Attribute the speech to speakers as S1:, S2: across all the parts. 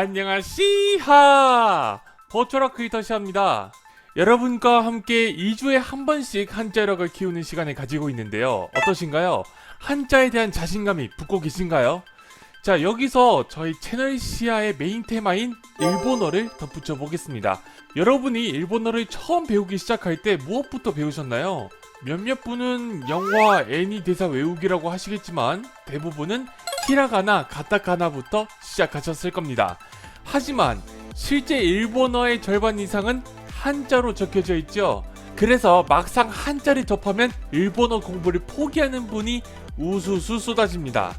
S1: 안녕하시하 버추라 크리에이터 시합니다 여러분과 함께 2주에 한 번씩 한자력을 키우는 시간을 가지고 있는데요 어떠신가요? 한자에 대한 자신감이 붙고 계신가요? 자 여기서 저희 채널 시야의 메인 테마인 일본어를 덧붙여 보겠습니다 여러분이 일본어를 처음 배우기 시작할 때 무엇부터 배우셨나요? 몇몇 분은 영화 애니 대사 외우기라고 하시겠지만 대부분은 히라가나 가타카나부터 시작하셨을 겁니다. 하지만 실제 일본어의 절반 이상은 한자로 적혀져 있죠. 그래서 막상 한자를 접하면 일본어 공부를 포기하는 분이 우수수 쏟아집니다.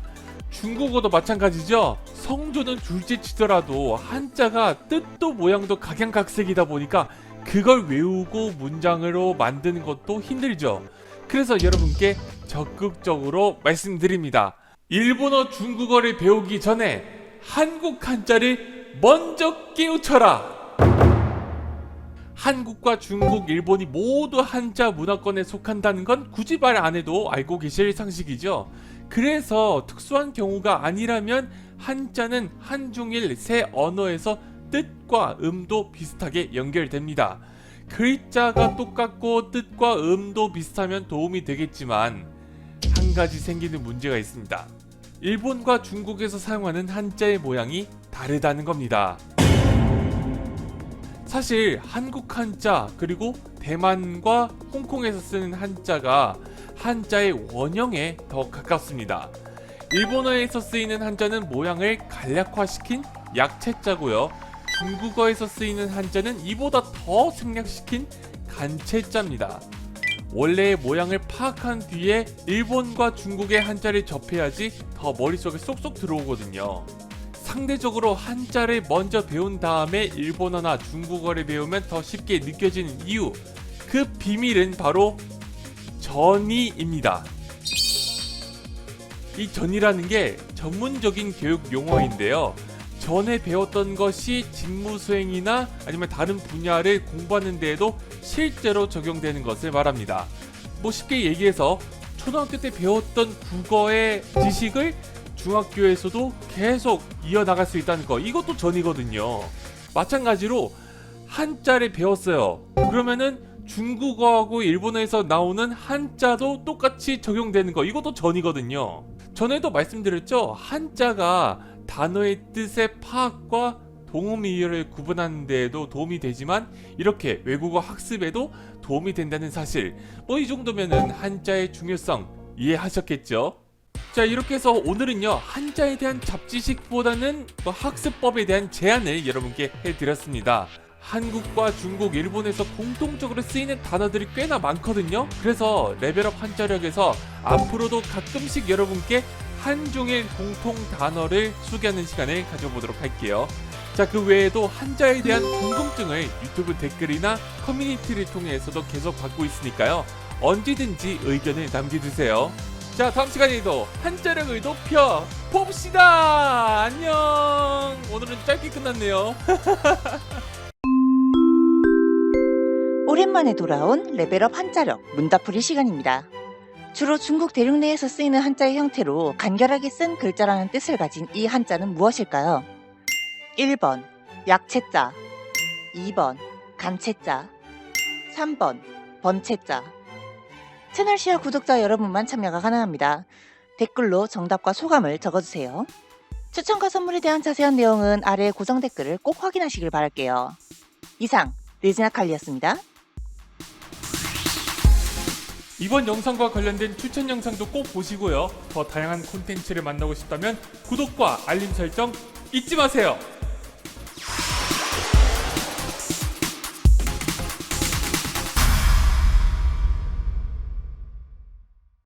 S1: 중국어도 마찬가지죠. 성조는 둘째 치더라도 한자가 뜻도 모양도 각양각색이다 보니까 그걸 외우고 문장으로 만드는 것도 힘들죠. 그래서 여러분께 적극적으로 말씀드립니다. 일본어, 중국어를 배우기 전에 한국 한자를 먼저 깨우쳐라! 한국과 중국, 일본이 모두 한자 문화권에 속한다는 건 굳이 말 안 해도 알고 계실 상식이죠. 그래서 특수한 경우가 아니라면 한자는 한중일 세 언어에서 뜻과 음도 비슷하게 연결됩니다. 글자가 똑같고 뜻과 음도 비슷하면 도움이 되겠지만 한 가지 생기는 문제가 있습니다. 일본과 중국에서 사용하는 한자의 모양이 다르다는 겁니다. 사실 한국 한자 그리고 대만과 홍콩에서 쓰는 한자가 한자의 원형에 더 가깝습니다. 일본어에서 쓰이는 한자는 모양을 간략화시킨 약체자고요. 중국어에서 쓰이는 한자는 이보다 더 생략시킨 간체자입니다. 원래의 모양을 파악한 뒤에 일본과 중국의 한자를 접해야지 더 머릿속에 쏙쏙 들어오거든요. 상대적으로 한자를 먼저 배운 다음에 일본어나 중국어를 배우면 더 쉽게 느껴지는 이유 그 비밀은 바로 전이입니다. 이 전이라는 게 전문적인 교육 용어인데요. 전에 배웠던 것이 직무 수행이나 아니면 다른 분야를 공부하는 데에도 실제로 적용되는 것을 말합니다. 뭐 쉽게 얘기해서 초등학교 때 배웠던 국어의 지식을 중학교에서도 계속 이어나갈 수 있다는 거 이것도 전이거든요. 마찬가지로 한자를 배웠어요. 그러면은 중국어하고 일본어에서 나오는 한자도 똑같이 적용되는 거 이것도 전이거든요. 전에도 말씀드렸죠. 한자가 단어의 뜻의 파악과 동음이어를 구분하는 데에도 도움이 되지만 이렇게 외국어 학습에도 도움이 된다는 사실. 뭐 이 정도면은 한자의 중요성 이해하셨겠죠? 자 이렇게 해서 오늘은요 한자에 대한 잡지식보다는 뭐 학습법에 대한 제안을 여러분께 해드렸습니다. 한국과 중국, 일본에서 공통적으로 쓰이는 단어들이 꽤나 많거든요. 그래서 레벨업 한자력에서 앞으로도 가끔씩 여러분께 한중일 공통 단어를 소개하는 시간을 가져보도록 할게요. 자 그 외에도 한자에 대한 궁금증을 유튜브 댓글이나 커뮤니티를 통해서도 계속 받고 있으니까요. 언제든지 의견을 남겨주세요. 자 다음 시간에도 한자력을 높여 봅시다. 안녕! 오늘은 짧게 끝났네요.
S2: 오랜만에 돌아온 레벨업 한자력 문답풀이 시간입니다. 주로 중국 대륙 내에서 쓰이는 한자의 형태로 간결하게 쓴 글자라는 뜻을 가진 이 한자는 무엇일까요? 1번 약체자 2번 간체자 3번 번체자 채널 시야 구독자 여러분만 참여가 가능합니다. 댓글로 정답과 소감을 적어주세요. 추천과 선물에 대한 자세한 내용은 아래 고정 댓글을 꼭 확인하시길 바랄게요. 이상 레지나 칼리였습니다.
S1: 이번 영상과 관련된 추천 영상도 꼭 보시고요. 더 다양한 콘텐츠를 만나고 싶다면 구독과 알림 설정 잊지 마세요